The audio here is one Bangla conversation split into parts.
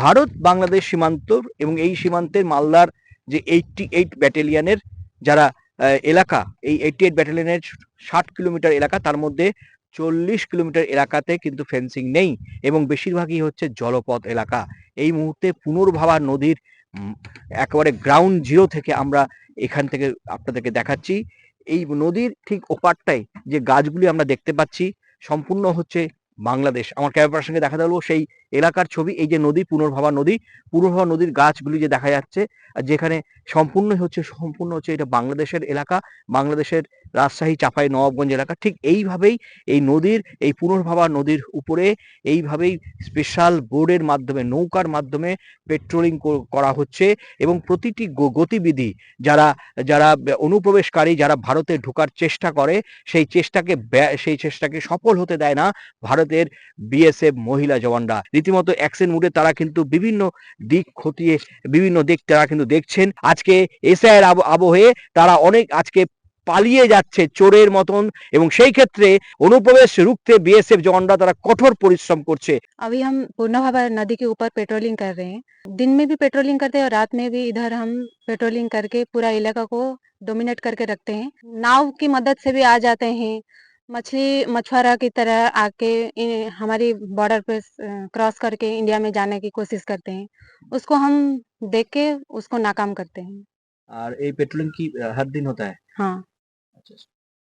ভারত, বাংলাদেশ সীমান্ত এবং এই সীমান্তের মালদার যে এইটটি এইট ব্যাটালিয়ানের যারা এলাকা, এই এইটটি এইট ব্যাটালিয়নের ষাট কিলোমিটার এলাকা, তার মধ্যে চল্লিশ কিলোমিটার এলাকাতে কিন্তু ফেন্সিং নেই এবং বেশিরভাগই হচ্ছে জলপথ এলাকা। এই মুহূর্তে পুনর্ভাবা নদীর একেবারে গ্রাউন্ড জিরো থেকে আমরা এখান থেকে আপনাদেরকে দেখাচ্ছি। এই নদীর ঠিক ওপারটায় যে গাছগুলি আমরা দেখতে পাচ্ছি, সম্পূর্ণ হচ্ছে বাংলাদেশ। আমার ক্যামেরার সঙ্গে দেখা গেল সেই এলাকার ছবি, এই যে নদী, পুনর্ভাবা নদী, পুনর্ভাবা নদীর গাছগুলি যে দেখা যাচ্ছে যেখানে সম্পূর্ণ হচ্ছে সম্পূর্ণ হচ্ছে এটা বাংলাদেশের এলাকা, বাংলাদেশের রাজশাহী, চাপাই, নবাবগঞ্জ এলাকা, ঠিক এইভাবেই এই নদীর, এই পুনর্ভাবা নদীর উপরে এইভাবেই স্পেশাল বোর্ডের মাধ্যমে, নৌকার মাধ্যমে পেট্রোলিং করা হচ্ছে এবং প্রতিটি গতিবিধি যারা যারা অনুপ্রবেশকারী, যারা ভারতে ঢোকার চেষ্টা করে, সেই চেষ্টাকে সেই চেষ্টাকে সফল হতে দেয় না ভারতের বিএসএফ মহিলা জওয়ানরা। রীতিমতো অ্যাকশন মুডে তারা কিন্তু বিভিন্ন দিক খতিয়ে, বিভিন্ন দিক তারা কিন্তু দেখছেন। আজকে এসআইয়ের আবহে তারা অনেক, আজকে পালিয়ে যাচ্ছে চোরের মতন এবং সেই ক্ষেত্রে অনুপ্রবেশ রুখতে বিএসএফ জওয়ানরা তারা কঠোর পরিশ্রম করছে अभी हम पूर्णा भाभा नदी के ऊपर पेट्रोलिंग कर रहे हैं दिन में भी पेट्रोलिंग करते हैं और रात में भी इधर हम पेट्रोलिंग करके पूरा इलाका को डोमिनेट करके रखते हैं नाव की मदद से भी आ जाते हैं मछली मछुआरा की तरह आके इ- हमारी बॉर्डर पे क्रॉस करके इंडिया में जाने की कोशिश करते हैं उसको हम देख के उसको नाकाम करते हैं और ये पेट्रोलिंग की अ, हर दिन होता है हाँ अच्छा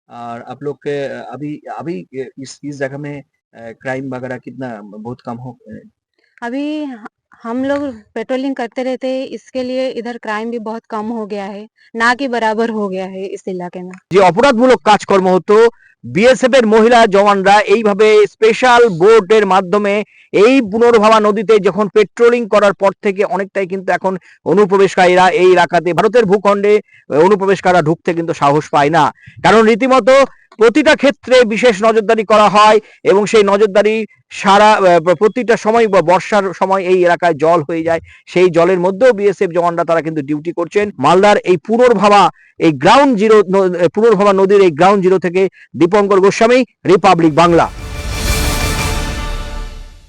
और आप लोग के अ, अभी अभी इस इस जगह में क्राइम वगैरह कितना बहुत कम हो अभी ह- हम लोग पेट्रोलिंग करते रहते हैं इसके लिए इधर क्राइम भी बहुत कम हो गया है ना के बराबर हो गया है इस इलाके में যে অপরাধমূলক কাজকর্ম হতো বিএসএফ এর মহিলা জওয়ানরা এইভাবে স্পেশাল বোটের মাধ্যমে এই পুনর্ভাবা নদীতে যখন পেট্রোলিং করার পর থেকে অনেকটাই কিন্তু এখন অনুপ্রবেশকারীরা এই এলাকাতে, ভারতের ভূখণ্ডে অনুপ্রবেশকারীরা ঢুকতে কিন্তু সাহস পায় না। কারণ রীতিমতো প্রতিটা ক্ষেত্রে বিশেষ নজরদারি করা হয় এবং সেই নজরদারি সারা প্রতিটা সময় বা বর্ষার সময় এই এলাকায় জল হয়ে যায়। সেই জলের মধ্যেও বিএসএফ জওয়ানরা তারা কিন্তু ডিউটি করছেন। মালদার এই পুনর্ভাবা এই গ্রাউন্ড জিরো পুনর্ভাবা নদীর এই গ্রাউন্ড জিরো থেকে দীপঙ্কর গোস্বামী রিপাবলিক বাংলা